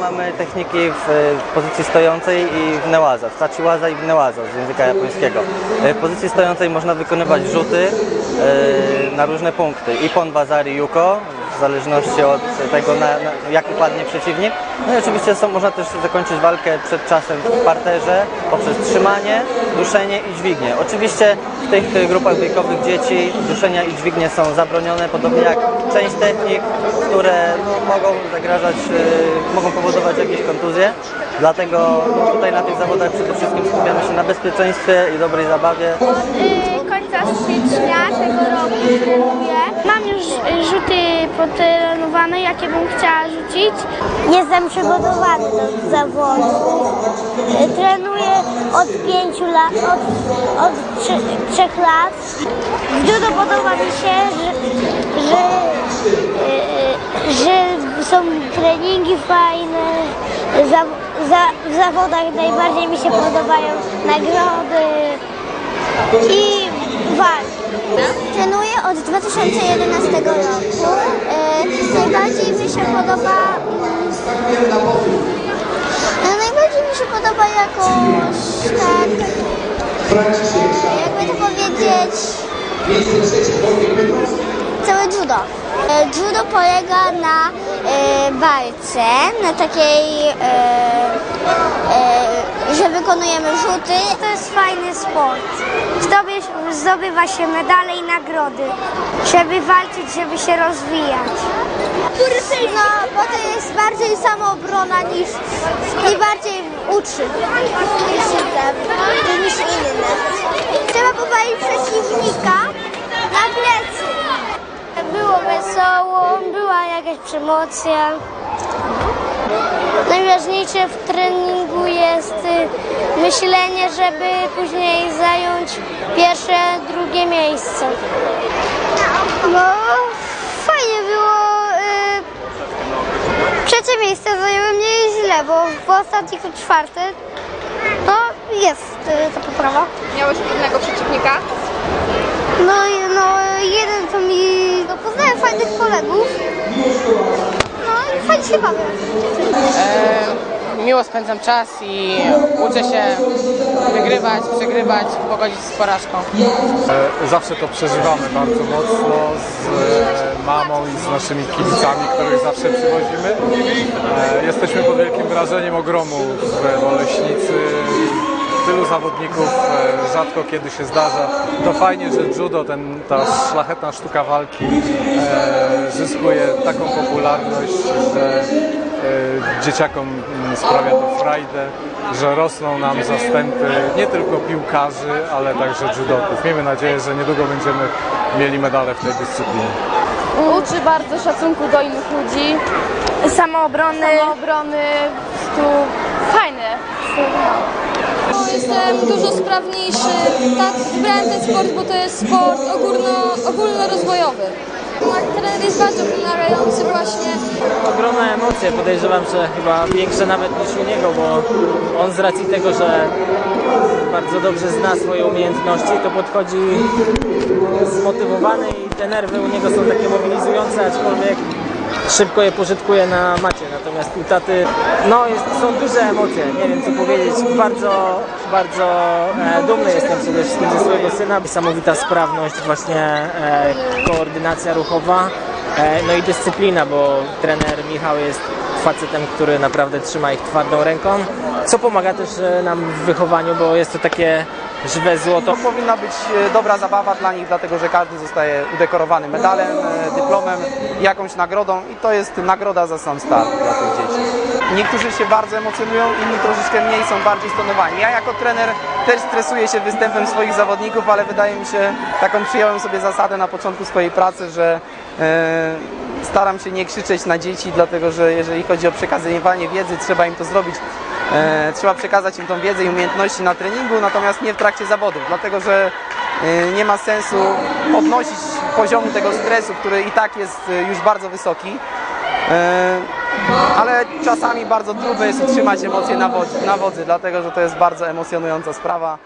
mamy techniki w, pozycji stojącej i w nełaza, w tachiwaza i w nełaza z języka japońskiego. E, W pozycji stojącej można wykonywać rzuty e, na różne punkty. Ippon, bazari, yuko, w zależności od tego, na, na, jak upadnie przeciwnik. No i oczywiście są, można też zakończyć walkę przed czasem w parterze poprzez trzymanie, duszenie i dźwignię. Oczywiście w tych grupach wiekowych dzieci duszenia i dźwignie są zabronione, podobnie jak część technik, które no, mogą zagrażać, e, mogą powodować jakieś kontuzje. Dlatego no, tutaj na tych zawodach przede wszystkim skupiamy się na bezpieczeństwie i dobrej zabawie. Stycznia tego roku trenuję. Mam już rzuty potrenowane, jakie bym chciała rzucić. Jestem przygotowany do zawodów. Trenuję od pięciu lat, od, od trzy, trzech lat. W judo podoba mi się, że, że, y, że są treningi fajne. Za, za, w zawodach najbardziej mi się podobają nagrody i walki. Trenuję od 2011 roku. E, najbardziej mi się podoba. E, najbardziej mi się podoba jakoś tak. E, jakby to powiedzieć. Całe judo. E, Judo polega na e, walce, na takiej, e, e, że wykonujemy rzuty. To jest fajny sport. Zdoby, zdobywa się medale i nagrody, żeby walczyć, żeby się rozwijać. No, bo to jest bardziej samoobrona niż i bardziej uczy niż, niż inne. Trzeba powalić przeciwnika na plecy. Było wesoło, była jakaś przemocja. Najważniejsze w treningu jest y, myślenie, żeby później zająć pierwsze, drugie miejsce. No, fajnie było. y, Trzecie miejsce zajęłem nieźle, bo w ostatnich to czwarte. No, jest y, ta poprawa. Miałeś trudnego przeciwnika? No, i- no jeden to mi... No, poznałem fajnych kolegów. Się bawię. E, miło spędzam czas i uczę się wygrywać, przegrywać, pogodzić z porażką. E, Zawsze to przeżywamy bardzo mocno z e, mamą i z naszymi kibicami, których zawsze przywozimy. E, Jesteśmy pod wielkim wrażeniem ogromu w Oleśnicy. Tylu zawodników e, rzadko kiedy się zdarza. To fajnie, że judo, ten, ta szlachetna sztuka walki e, zyskuje taką popularność, że e, dzieciakom mm, sprawia to frajdę, że rosną nam zastępy nie tylko piłkarzy, ale także judoków. Miejmy nadzieję, że niedługo będziemy mieli medale w tej dyscyplinie. Uczy bardzo szacunku do innych ludzi, Samoobrony. samoobrony, fajne. Jestem dużo sprawniejszy. Tak, wybrałem ten sport, bo to jest sport ogólno, ogólnorozwojowy. Trener jest bardzo pomagający właśnie. ogromne emocje, podejrzewam, że chyba większe nawet niż u niego, bo on z racji tego, że bardzo dobrze zna swoje umiejętności, to podchodzi zmotywowany i te nerwy u niego są takie mobilizujące, aczkolwiek szybko je pożytkuje na macie. Natomiast u taty, no jest, są duże emocje, nie wiem co powiedzieć. Bardzo, bardzo e, dumny jestem przede wszystkim ze swojego syna. Niesamowita sprawność, właśnie e, koordynacja ruchowa. E, No i dyscyplina, bo trener Michał jest facetem, który naprawdę trzyma ich twardą ręką, co pomaga też e, nam w wychowaniu, bo jest to takie żywe złoto. To powinna być e, dobra zabawa dla nich, dlatego że każdy zostaje udekorowany medalem, e, dyplomem, jakąś nagrodą i to jest nagroda za sam start dla tych dzieci. Niektórzy się bardzo emocjonują, inni troszeczkę mniej są bardziej stonowani. Ja jako trener też stresuję się występem swoich zawodników, ale wydaje mi się, taką przyjąłem sobie zasadę na początku swojej pracy, że e, staram się nie krzyczeć na dzieci, dlatego że jeżeli chodzi o przekazywanie wiedzy, trzeba im to zrobić E, trzeba przekazać im tą wiedzę i umiejętności na treningu, natomiast nie w trakcie zawodów, dlatego że e, nie ma sensu podnosić poziomu tego stresu, który i tak jest e, już bardzo wysoki. Ale czasami bardzo trudno jest utrzymać emocje na wodzy, na wodzy, dlatego że to jest bardzo emocjonująca sprawa.